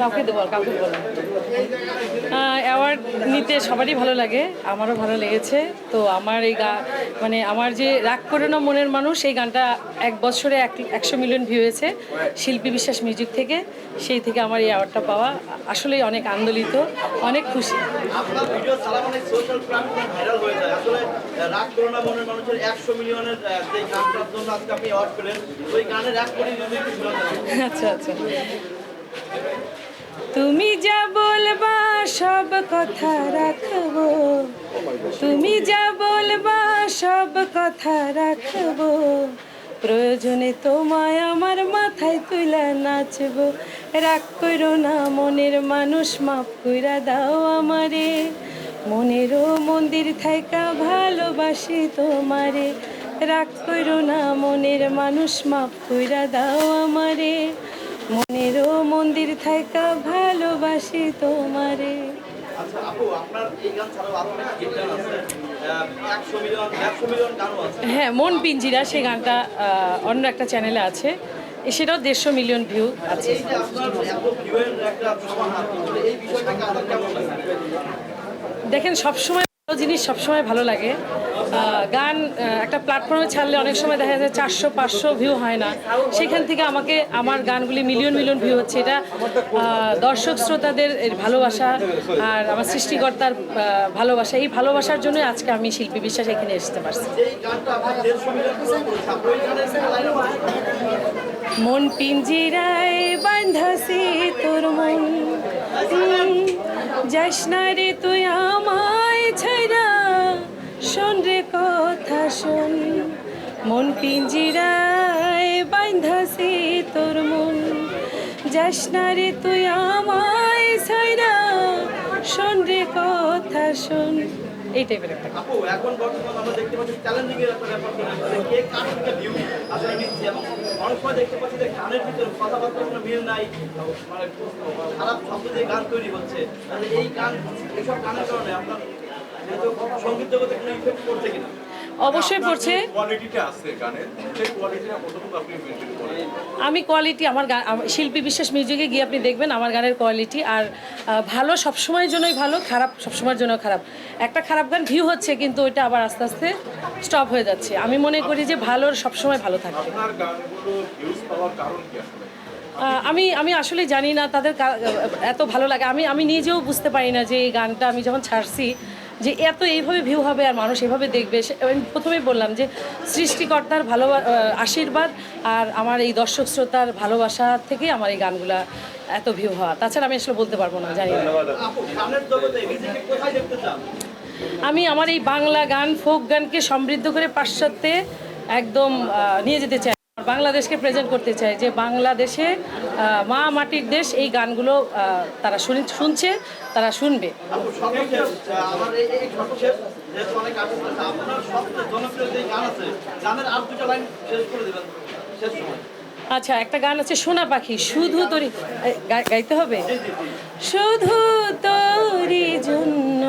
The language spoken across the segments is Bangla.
কাউকে দেবো কাউকে দেবো অ্যাওয়ার্ড নিতে সবারই ভালো লাগে, আমারও ভালো লেগেছে। তো আমার এই গা মানে আমার যে রাগ করে না মনের মানুষ, এই গানটা এক বছরে এক, একশো মিলিয়ন ভিউ হয়েছে শিল্পী বিশ্বাস মিউজিক থেকে। সেই থেকে আমার এই অ্যাওয়ার্ডটা পাওয়া আসলেই অনেক আন্দোলিত, অনেক খুশি। আচ্ছা আচ্ছা। তুমি যা বলবা, সব কথা রাখব। তুমি যা বলবা, সব কথা রাখব। প্রয়োজনে তোমায় আমার মাথায় তুলে নাচবো। রাগ করো না, মনের মানুষ মাফ কইরা দাও আমারে। মনেরও মন্দির থাইকা ভালোবাসি তোমারে। রাগ করো না, মনের মানুষ মাফ কইরা দাও আমারে। মনেরও মন্দির থাইকা ভালোবাসি তোমারে। আচ্ছা আপু আপনার এই গান ছাড়াও আরও অনেক হিট গান আছে একশো মিলিয়ন একশো মিলিয়ন গানও আছে। হ্যাঁ মন পিঞ্জিরা সে গানটা অন্য একটা চ্যানেলে আছে। সেটাও দেড়শো মিলিয়ন ভিউ আছে। দেখেন সবসময় জিনিস সবসময় ভালো লাগে। গান একটা প্ল্যাটফর্মে ছাড়লে অনেক সময় দেখা যায় চারশো, পাঁচশো ভিউ হয় না। সেখান থেকে আমাকে, আমার গানগুলি মিলিয়ন মিলিয়ন ভিউ হচ্ছে। এটা দর্শক শ্রোতাদের ভালোবাসা আর আমার সৃষ্টিকর্তার ভালোবাসা। এই ভালোবাসার জন্য আজকে আমি শিল্পী বিশ্বাস এখানে আসতে পারছি। মন পিঞ্জিরায় বাঁধাছি তোর মন। যাস না রে তুই আমায় মন পিঞ্জিরায় বাঁধাছি তোর মন। যাস তুই আমায় ছাইরা শোন রে কথা শোন। এই টাইপের একটা আপু, এখন বর্তমান আমরা দেখতে পাচ্ছি চ্যালেঞ্জিং এর একটা ব্যাপার চলে কে কার ভিউ আসলে নিচ্ছে এবং অনেক সময় দেখতে পাচ্ছি যে গানের ভিতরে কথাবার্তার কোনো মিল নাই। মানে খারাপ শব্দ দিয়ে গান তৈরি হচ্ছে। তাহলে এই গান, এইসব গানের কারণে আপনার যেহেতু সংগীত জগতে কোনো ইফেক্ট পড়ছে কিনা? অবশ্যই পড়ছে। আমি কোয়ালিটি আমার গান শিল্পী বিশ্বাস মিউজিকে গিয়ে আপনি দেখবেন আমার গানের কোয়ালিটি আর ভালো সবসময়ের জন্যই ভালো খারাপ সবসময়ের জন্য খারাপ। একটা খারাপ গান ভিউ হচ্ছে কিন্তু ওইটা আবার আস্তে আস্তে স্টপ হয়ে যাচ্ছে। আমি মনে করি যে ভালোর সবসময় ভালো থাকবে আপনার গানগুলো ভিউজ পাওয়ার কারণ কি আসলে? আহ, আমি আমি আসলে জানি না তাদের এত ভালো লাগে। আমি আমি নিজেও বুঝতে পারি না যে এই গানটা আমি যখন ছাড়ছি যে এত এইভাবে ভিউ হবে আর মানুষ এভাবে দেখবে সে- আমি প্রথমেই বললাম যে সৃষ্টিকর্তার ভালো আশীর্বাদ আর আমার এই দর্শক শ্রোতার ভালোবাসা থেকে আমার এই গানগুলা এত ভিউ হওয়া। তাছাড়া আমি আসলে বলতে পারব না জানি আমি আমার এই বাংলা গান ফোক গানকে সমৃদ্ধ করে পাশ্চাত্যে একদম নিয়ে যেতে চাই। বাংলাদেশকে প্রেজেন্ট করতে চাই যে বাংলাদেশে মা মাটির দেশ, এই গানগুলো তারা শুনে- শুনছে, তারা শুনবে। আচ্ছা একটা গান আছে, সোনা পাখি, শুধু তোরি গাইতে হবে? শুধু তোরি জন্য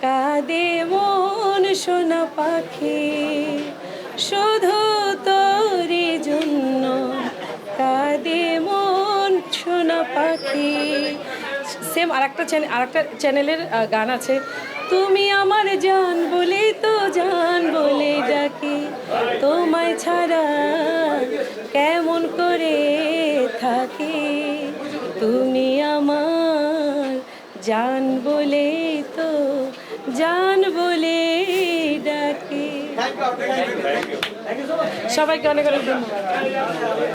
কাঁদে মন সোনা পাখি, শুধু সেম আরেকটা চ্যানেল আরেকটা চ্যানেলের গান আছে। তুমি আমার জান বলে তো জান বলে ডাকি তোমায় ছাড়া কেমন করে থাকি? তুমি আমার জান বলে তো জান বলে ডাকি। সবাইকে অনেক অনেক ধন্যবাদ।